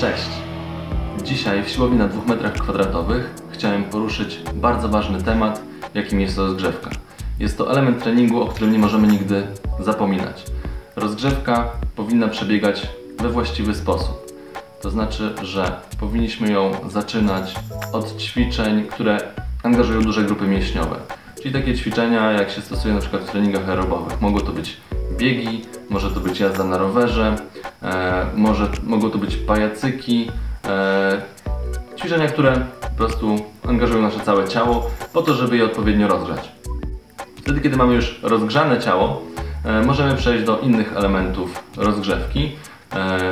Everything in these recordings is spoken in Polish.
Cześć! Dzisiaj w siłowni na 2 metrach kwadratowych chciałem poruszyć bardzo ważny temat, jakim jest rozgrzewka. Jest to element treningu, o którym nie możemy nigdy zapominać. Rozgrzewka powinna przebiegać we właściwy sposób. To znaczy, że powinniśmy ją zaczynać od ćwiczeń, które angażują duże grupy mięśniowe. Czyli takie ćwiczenia, jak się stosuje na przykład w treningach aerobowych. Mogą to być biegi, może to być jazda na rowerze, e, może, mogą to być pajacyki, e, ćwiczenia, które po prostu angażują nasze całe ciało po to, żeby je odpowiednio rozgrzać. Wtedy, kiedy mamy już rozgrzane ciało, e, możemy przejść do innych elementów rozgrzewki.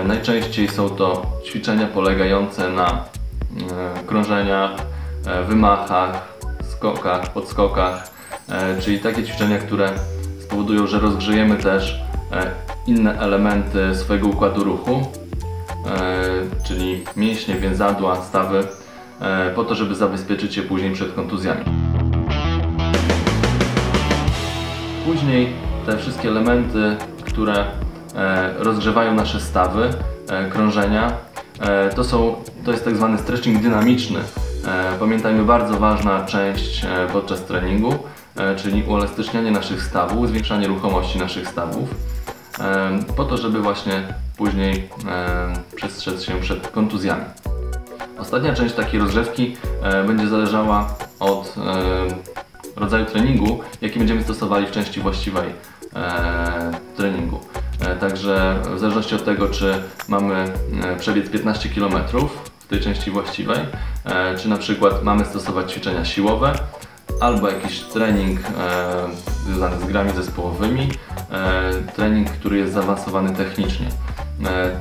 Najczęściej są to ćwiczenia polegające na krążeniach, wymachach, skokach, podskokach, czyli takie ćwiczenia, które spowodują, że rozgrzejemy też e, inne elementy swojego układu ruchu, e, czyli mięśnie, więzadła, stawy, e, po to, żeby zabezpieczyć je później przed kontuzjami. Później te wszystkie elementy, które rozgrzewają nasze stawy, krążenia, to, są, to jest tak zwany stretching dynamiczny. E, Pamiętajmy, bardzo ważna część e, podczas treningu, e, czyli uelastycznianie naszych stawów, zwiększanie ruchomości naszych stawów, po to, żeby właśnie później przestrzec się przed kontuzjami. Ostatnia część takiej rozgrzewki będzie zależała od rodzaju treningu, jaki będziemy stosowali w części właściwej treningu. Także w zależności od tego, czy mamy przebiec 15 km tej części właściwej, e, czy na przykład mamy stosować ćwiczenia siłowe, albo jakiś trening e, związany z grami zespołowymi, e, trening, który jest zaawansowany technicznie.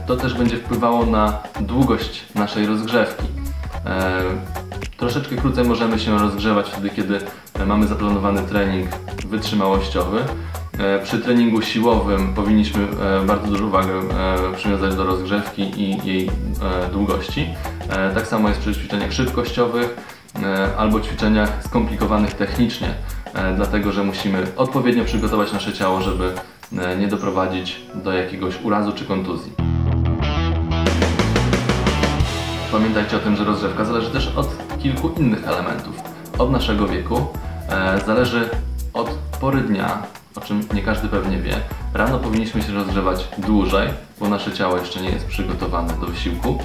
To też będzie wpływało na długość naszej rozgrzewki. Troszeczkę krócej możemy się rozgrzewać wtedy, kiedy mamy zaplanowany trening wytrzymałościowy. E, Przy treningu siłowym powinniśmy e, bardzo dużą uwagę e, przywiązać do rozgrzewki i jej długości. Tak samo jest przy ćwiczeniach szybkościowych albo ćwiczeniach skomplikowanych technicznie, dlatego że musimy odpowiednio przygotować nasze ciało, żeby nie doprowadzić do jakiegoś urazu czy kontuzji. Pamiętajcie o tym, że rozgrzewka zależy też od kilku innych elementów. Od naszego wieku, zależy od pory dnia, o czym nie każdy pewnie wie. Rano powinniśmy się rozgrzewać dłużej, bo nasze ciało jeszcze nie jest przygotowane do wysiłku,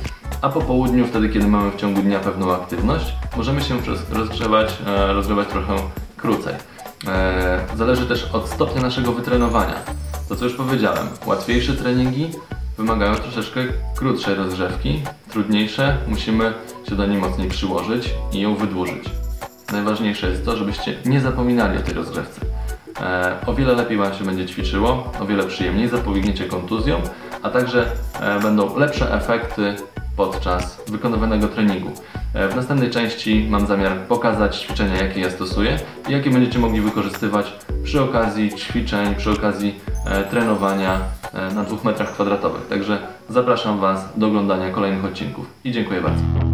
a po południu, wtedy kiedy mamy w ciągu dnia pewną aktywność, możemy się rozgrzewać, e, rozgrzewać trochę krócej. E, Zależy też od stopnia naszego wytrenowania. To co już powiedziałem, łatwiejsze treningi wymagają troszeczkę krótszej rozgrzewki, trudniejsze musimy się do niej mocniej przyłożyć i ją wydłużyć. Najważniejsze jest to, żebyście nie zapominali o tej rozgrzewce. E, o wiele lepiej Wam się będzie ćwiczyło, o wiele przyjemniej zapobiegniecie kontuzjom, a także e, będą lepsze efekty podczas wykonywanego treningu. E, w następnej części mam zamiar pokazać ćwiczenia, jakie ja stosuję i jakie będziecie mogli wykorzystywać przy okazji ćwiczeń, przy okazji trenowania na dwóch metrach kwadratowych. Także zapraszam Was do oglądania kolejnych odcinków i dziękuję bardzo.